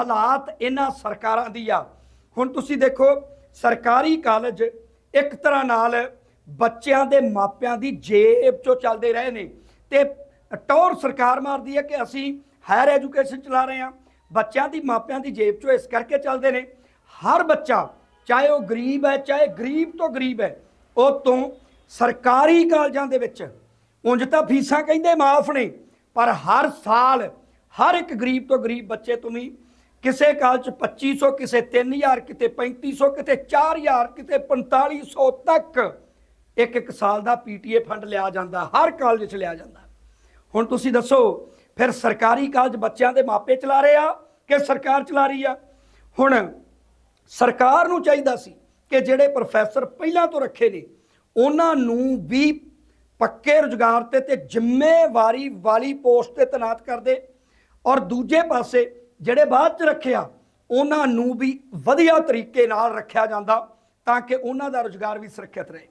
ਹਾਲਾਤ ਇਹਨਾਂ ਸਰਕਾਰਾਂ ਦੀ ਆ। ਹੁਣ ਤੁਸੀਂ ਦੇਖੋ, ਸਰਕਾਰੀ ਕਾਲਜ ਇੱਕ ਤਰ੍ਹਾਂ ਨਾਲ ਬੱਚਿਆਂ ਦੇ ਮਾਪਿਆਂ ਦੀ ਜੇਬ ਚੋਂ ਚੱਲਦੇ ਰਹੇ ਨੇ। ਤੇ ਟੌਰ ਸਰਕਾਰ ਮਾਰਦੀ ਹੈ ਕਿ ਅਸੀਂ ਹਾਇਰ ਐਜੂਕੇਸ਼ਨ ਚਲਾ ਰਹੇ ਹਾਂ। ਬੱਚਿਆਂ ਦੀ, ਮਾਪਿਆਂ ਦੀ ਜੇਬ ਚੋਂ ਇਸ ਕਰਕੇ ਚੱਲਦੇ ਨੇ। ਹਰ ਬੱਚਾ, ਚਾਹੇ ਉਹ ਗਰੀਬ ਹੈ, ਚਾਹੇ ਗਰੀਬ ਤੋਂ ਗਰੀਬ ਹੈ, ਉਹ ਤੋਂ ਸਰਕਾਰੀ ਕਾਲਜਾਂ ਦੇ ਵਿੱਚ, ਉਂਝ ਤਾਂ ਫੀਸਾਂ ਕਹਿੰਦੇ ਮਾਫ ਨੇ, ਪਰ ਹਰ ਸਾਲ ਹਰ ਇੱਕ ਗਰੀਬ ਤੋਂ ਗਰੀਬ ਬੱਚੇ ਤੁਸੀਂ ਕਿਸੇ ਕਾਲਜ 'ਚ 2500 ਕਿਸੇ 3000 ਕਿਤੇ 3500 ਕਿਤੇ 4000 ਕਿਤੇ 4500 ਤੱਕ ਇੱਕ ਇੱਕ ਸਾਲ ਦਾ ਪੀਟੀਏ ਫੰਡ ਲਿਆ ਜਾਂਦਾ, ਹਰ ਕਾਲਜ 'ਚ ਲਿਆ ਜਾਂਦਾ। ਹੁਣ ਤੁਸੀਂ ਦੱਸੋ, ਫਿਰ ਸਰਕਾਰੀ ਕਾਲਜ ਬੱਚਿਆਂ ਦੇ ਮਾਪੇ ਚਲਾ ਰਹੇ ਆ ਕਿ ਸਰਕਾਰ ਚਲਾ ਰਹੀ ਆ? ਹੁਣ ਸਰਕਾਰ ਨੂੰ ਚਾਹੀਦਾ ਸੀ ਕਿ ਜਿਹੜੇ ਪ੍ਰੋਫੈਸਰ ਪਹਿਲਾਂ ਤੋਂ ਰੱਖੇ ਨੇ, ਉਹਨਾਂ ਨੂੰ ਵੀ ਪੱਕੇ ਰੁਜ਼ਗਾਰ ਤੇ ਤੇ ਜ਼ਿੰਮੇਵਾਰੀ ਵਾਲੀ ਪੋਸਟ ਤੇ ਤੈਨਾਤ ਕਰਦੇ ਔਰ ਦੂਜੇ ਪਾਸੇ ਜਿਹੜੇ ਬਾਅਦ ਚ ਰੱਖਿਆ, ਉਹਨਾਂ ਨੂੰ ਵੀ ਵਧੀਆ ਤਰੀਕੇ ਨਾਲ ਰੱਖਿਆ ਜਾਂਦਾ ਤਾਂ ਕਿ ਉਹਨਾਂ ਦਾ ਰੁਜ਼ਗਾਰ ਵੀ ਸੁਰੱਖਿਅਤ ਰਹੇ।